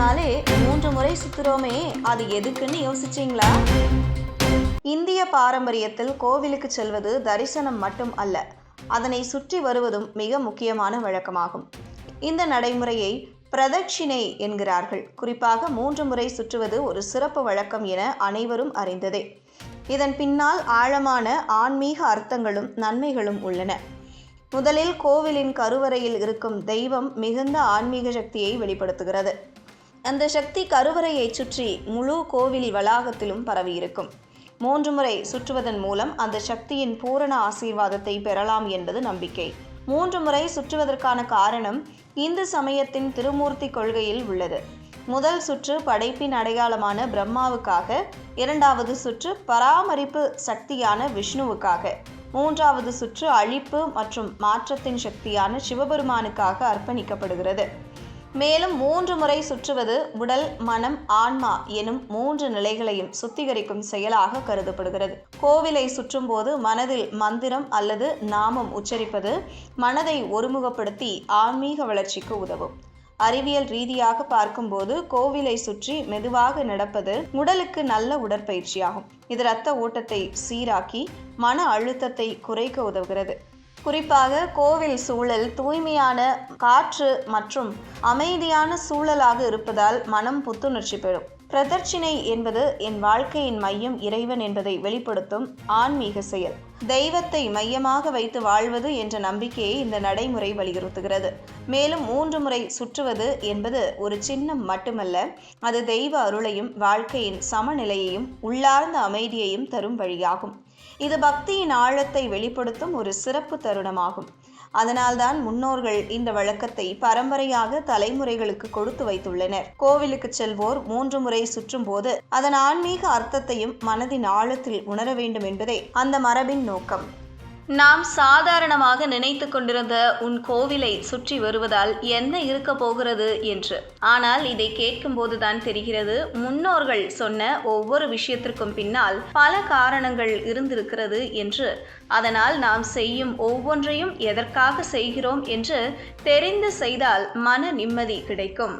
நாளே மூன்று முறை சுத்துறோமே அது எதுக்குன்னு யோசிச்சிங்களா? இந்திய பாரம்பரியத்தில் கோவிலுக்கு செல்வது தரிசனம் மட்டும் அல்ல அதனை சுற்றி வருவதும் மிக முக்கியமான வழக்கமாகும். இந்த நடைமுறையை பிரதட்சிணை என்கிறார்கள். குறிப்பாக மூன்று முறை சுற்றுவது ஒரு சிறப்பு வழக்கம் என அனைவரும் அறிந்ததே. இதன் பின்னால் ஆழமான ஆன்மீக அர்த்தங்களும் நன்மைகளும் உள்ளன. முதலில் கோவிலின் கருவறையில் இருக்கும் தெய்வம் மிகுந்த ஆன்மீக சக்தியை வெளிப்படுத்துகிறது. அந்த சக்தி கருவறையை சுற்றி முழு கோவில் வளாகத்திலும் பரவியிருக்கும். மூன்று முறை சுற்றுவதன் மூலம் அந்த சக்தியின் பூரண ஆசீர்வாதத்தை பெறலாம் என்பது நம்பிக்கை. மூன்று முறை சுற்றுவதற்கான காரணம் இந்து சமயத்தின் திருமூர்த்தி கொள்கையில் உள்ளது. முதல் சுற்று படைப்பின் அடையாளமான பிரம்மாவுக்காக இரண்டாவது சுற்று பராமரிப்பு சக்தியான விஷ்ணுவுக்காக மூன்றாவது சுற்று அழிப்பு மற்றும் மாற்றத்தின் சக்தியான சிவபெருமானுக்காக அர்ப்பணிக்கப்படுகிறது. மேலும் மூன்று முறை சுற்றுவது உடல் மனம் ஆன்மா எனும் மூன்று நிலைகளையும் சுத்திகரிக்கும் செயலாக கருதப்படுகிறது. கோவிலை சுற்றும்போது மனதில் மந்திரம் அல்லது நாமம் உச்சரிப்பது மனதை ஒருமுகப்படுத்தி ஆன்மீக வளர்ச்சிக்கு உதவும். அறிவியல் ரீதியாக பார்க்கும்போது கோவிலை சுற்றி மெதுவாக நடப்பது உடலுக்கு நல்ல உடற்பயிற்சியாகும். இது இரத்த ஓட்டத்தை சீராக்கி மன அழுத்தத்தை குறைக்க உதவுகிறது. குறிப்பாக கோவில் சூழல் தூய்மையான காற்று மற்றும் அமைதியான சூழலாக இருப்பதால் மனம் புத்துணர்ச்சி பெறும். பிரதட்சிணை என்பது என் வாழ்க்கையின் மையம் இறைவன் என்பதை வெளிப்படுத்தும் ஆன்மீக செயல். தெய்வத்தை மையமாக வைத்து வாழ்வது என்ற நம்பிக்கையை இந்த நடைமுறை வலியுறுத்துகிறது. மேலும் மூன்று முறை சுற்றுவது என்பது ஒரு சின்னம் மட்டுமல்ல அது தெய்வ அருளையும் வாழ்க்கையின் சமநிலையையும் உள்ளார்ந்த அமைதியையும் தரும் வழியாகும். இது பக்தியின் ஆழத்தை வெளிப்படுத்தும் ஒரு சிறப்பு தருணமாகும். அதனால்தான் முன்னோர்கள் இந்த வழக்கத்தை பரம்பரையாக தலைமுறைகளுக்கு கொடுத்து வைத்துள்ளனர். கோவிலுக்கு செல்வோர் மூன்று முறை சுற்றும் போது அதன் ஆன்மீக அர்த்தத்தையும் மனதின் ஆழத்தில் உணர வேண்டும் என்பதே அந்த மரபின் நோக்கம். நாம் சாதாரணமாக நினைத்து கொண்டிருந்த உன் கோவிலை சுற்றி வருவதால் என்ன இருக்க போகிறது என்று. ஆனால் இதை கேட்கும்போதுதான் தெரிகிறது முன்னோர்கள் சொன்ன ஒவ்வொரு விஷயத்திற்கும் பின்னால் பல காரணங்கள் இருந்திருக்கிறது என்று. அதனால் நாம் செய்யும் ஒவ்வொன்றையும் எதற்காக செய்கிறோம் என்று தெரிந்து செய்தால் மன நிம்மதி கிடைக்கும்.